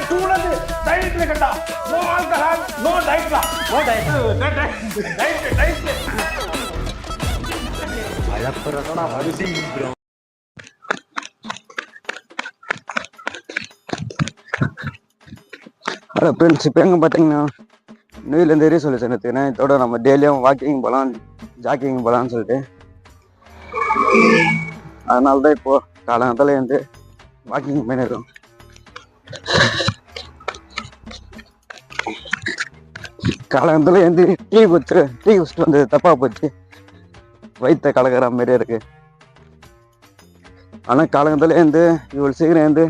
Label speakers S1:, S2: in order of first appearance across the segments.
S1: Alcohol சூன் அது டயட்ல நோ ஆல்கஹால் நோ டயட்ல நோ டயட் ஹலோ ஃப்ரெண்ட்ஸ் இப்போ எங்கே பார்த்தீங்கன்னா நெய்லேருந்து எரிய சொல்லி சேர்ந்துருக்கேன் இதோட நம்ம டெய்லியும் வாக்கிங் போகலாம் ஜாக்கிங் போகலான்னு சொல்லிட்டு. அதனால தான் இப்போது காலங்கத்தில் வந்து வாக்கிங் பண்ணியிருக்கோம் காலங்கத்தில் இருந்து டீ குடிச்சு டீ குடிச்சிட்டு வந்து தப்பாக போச்சு. வயிற்ற கலக்கிற மாதிரியே இருக்கு. ஆனால் காலங்கத்தில் ஏந்து இவ்வளோ சீக்கிரம் இருந்து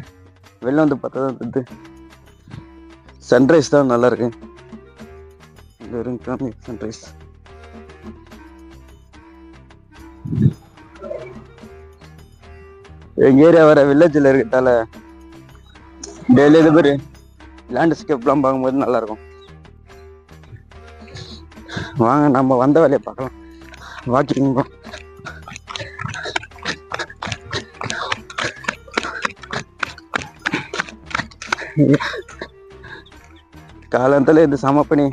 S1: வெளில வந்து பார்த்தா தான் தெரியுது. சன்ரைஸ் தான் நல்லா இருக்கு. இங்க சன்ரைஸ் எங்கள் ஏரியா வர வில்லேஜில் இருக்கிறதால டெய்லி இது மாதிரி லேண்ட்ஸ்கேப்லாம் பார்க்கும்போது நல்லாயிருக்கும் வாங்க நம்ம வந்த வேலையை பார்க்கலாம். வாக்கிங் காலத்தில் இது சம பண்ணி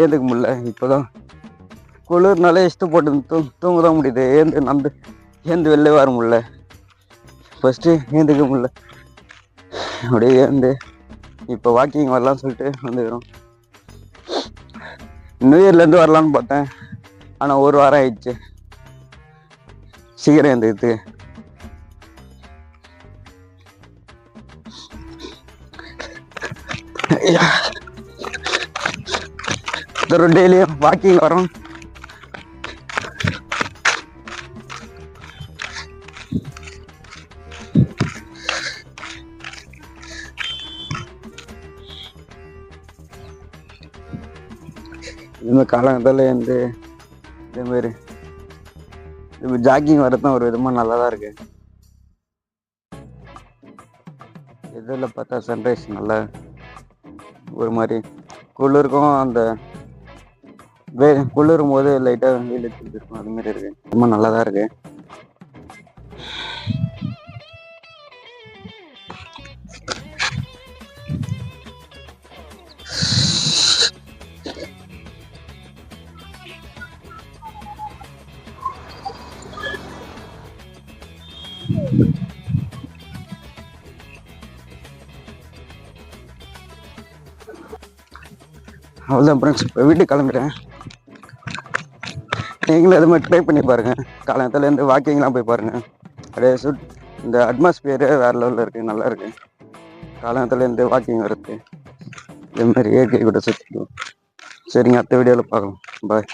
S1: ஏந்துக்க முடியல இப்போதான். குளிர்னாலே இஷ்டம் போட்டு தூ தூங்க தான் முடியுது. ஏந்து நந்து ஏந்து வெளில வர முடியல. ஃபஸ்ட்டு ஏந்துக்க முடியல. அப்படியே ஏந்து இப்போ வாக்கிங் வரலாம்னு சொல்லிட்டு வந்துக்கிறோம். நியூ இயர்லேருந்து வரலான்னு பார்த்தேன். ஆனால் ஒரு வாரம் ஆயிடுச்சு. சீக்கிரம் எழுந்துக்கிறதுக்கு ஐயா. டெய்லியும் வாக்கிங் வரோம். இந்த காலங்கத்தில் வந்து இதேமாரி மாதிரி இப்போ ஜாக்கிங் வரதான் ஒரு விதமாக நல்லா தான் இருக்கு. இதில் பார்த்தா சன்ரைஸ் நல்லா ஒரு மாதிரி குளிருக்கும் அந்த வே குளிரும் போது லைட்டாக வெயில் இருக்கும் அதுமாரி இருக்குது ரொம்ப நல்லா தான் இருக்குது அவ்வளோதான் ஃப்ரெண்ட்ஸ் இப்போ வீட்டுக்கு கிளம்பிட்டேன். நீங்களும் அது மாதிரி ட்ரை பண்ணி பாருங்கள் காலத்துலேருந்து வாக்கிங்லாம் போய் பாருங்கள் அப்படியே சுட் இந்த அட்மாஸ்பியரே வேறு லெவலில் இருக்குது நல்லா இருக்கு. காலத்துலேருந்து வாக்கிங் வருது இதே மாதிரி இயற்கை கூட சுற்றிக்கும் சரிங்க அடுத்த வீடியோவில் பார்க்கலாம். பாய்